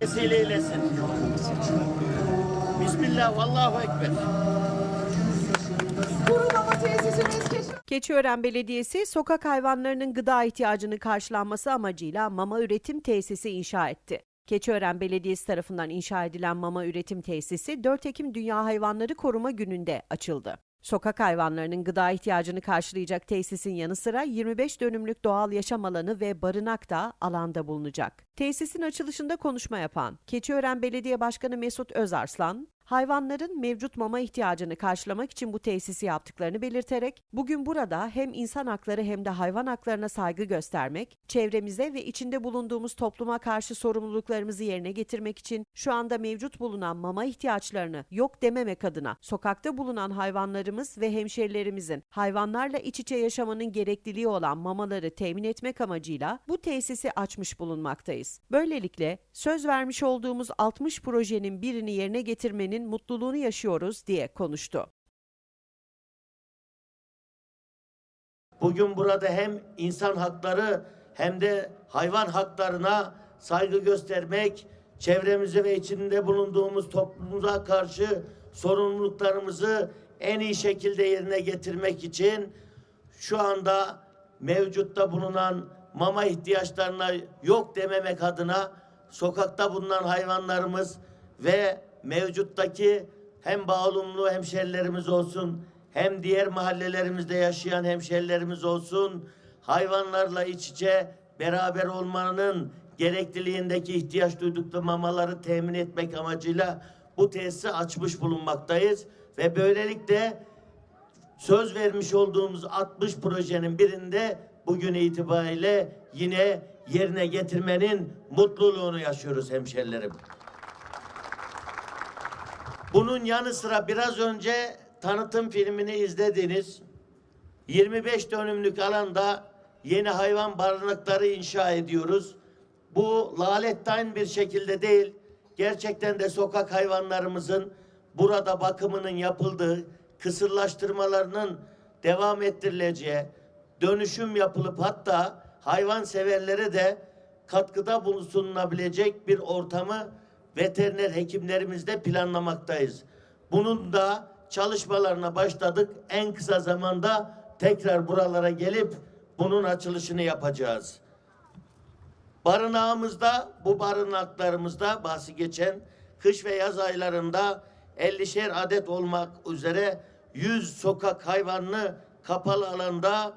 vesile eylesin. Bismillah, vallahu ekber. Keçiören Belediyesi sokak hayvanlarının gıda ihtiyacını karşılanması amacıyla mama üretim tesisi inşa etti. Keçiören Belediyesi tarafından inşa edilen mama üretim tesisi 4 Ekim Dünya Hayvanları Koruma Günü'nde açıldı. Sokak hayvanlarının gıda ihtiyacını karşılayacak tesisin yanı sıra 25 dönümlük doğal yaşam alanı ve barınak da alanda bulunacak. Tesisin açılışında konuşma yapan Keçiören Belediye Başkanı Mesut Özarslan, hayvanların mevcut mama ihtiyacını karşılamak için bu tesisi yaptıklarını belirterek, bugün burada hem insan hakları hem de hayvan haklarına saygı göstermek, çevremize ve içinde bulunduğumuz topluma karşı sorumluluklarımızı yerine getirmek için şu anda mevcut bulunan mama ihtiyaçlarını yok dememek adına sokakta bulunan hayvanlarımız ve hemşerilerimizin hayvanlarla iç içe yaşamanın gerekliliği olan mamaları temin etmek amacıyla bu tesisi açmış bulunmaktayız. Böylelikle söz vermiş olduğumuz 60 projenin birini yerine getirmenin mutluluğunu yaşıyoruz diye konuştu. Bugün burada hem insan hakları hem de hayvan haklarına saygı göstermek, çevremize ve içinde bulunduğumuz toplumumuza karşı sorumluluklarımızı en iyi şekilde yerine getirmek için şu anda mevcutta bulunan mama ihtiyaçlarına yok dememek adına sokakta bulunan hayvanlarımız ve mevcuttaki hem bağımlı hemşerilerimiz olsun hem diğer mahallelerimizde yaşayan hemşerilerimiz olsun hayvanlarla iç içe beraber olmanın gerekliliğindeki ihtiyaç duydukları mamaları temin etmek amacıyla bu tesisi açmış bulunmaktayız ve böylelikle söz vermiş olduğumuz 60 projenin birinde bugün itibariyle yine yerine getirmenin mutluluğunu yaşıyoruz hemşerilerim. Bunun yanı sıra biraz önce tanıtım filmini izlediniz. 25 dönümlük alanda yeni hayvan barınakları inşa ediyoruz. Bu laletten bir şekilde değil, gerçekten de sokak hayvanlarımızın burada bakımının yapıldığı, kısırlaştırmalarının devam ettirileceği, dönüşüm yapılıp hatta hayvan severlere de katkıda bulunabilecek bir ortamı veteriner hekimlerimizle planlamaktayız. Bunun da çalışmalarına başladık. En kısa zamanda tekrar buralara gelip bunun açılışını yapacağız. Barınağımızda, bu barınaklarımızda bahsi geçen kış ve yaz aylarında 50'şer adet olmak üzere 100 sokak hayvanını kapalı alanda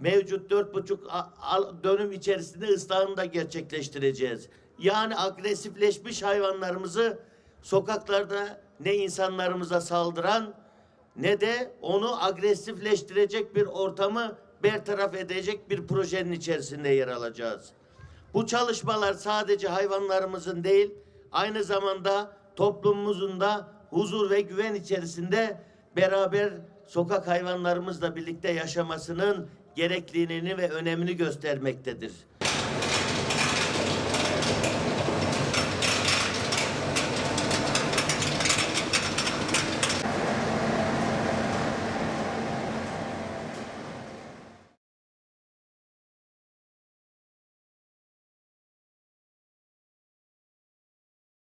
mevcut dört buçuk a- al- dönüm içerisinde ıslahını da gerçekleştireceğiz. Yani agresifleşmiş hayvanlarımızı sokaklarda ne insanlarımıza saldıran ne de onu agresifleştirecek bir ortamı bertaraf edecek bir projenin içerisinde yer alacağız. Bu çalışmalar sadece hayvanlarımızın değil, aynı zamanda toplumumuzun da huzur ve güven içerisinde beraber sokak hayvanlarımızla birlikte yaşamasının gerekliliğini ve önemini göstermektedir.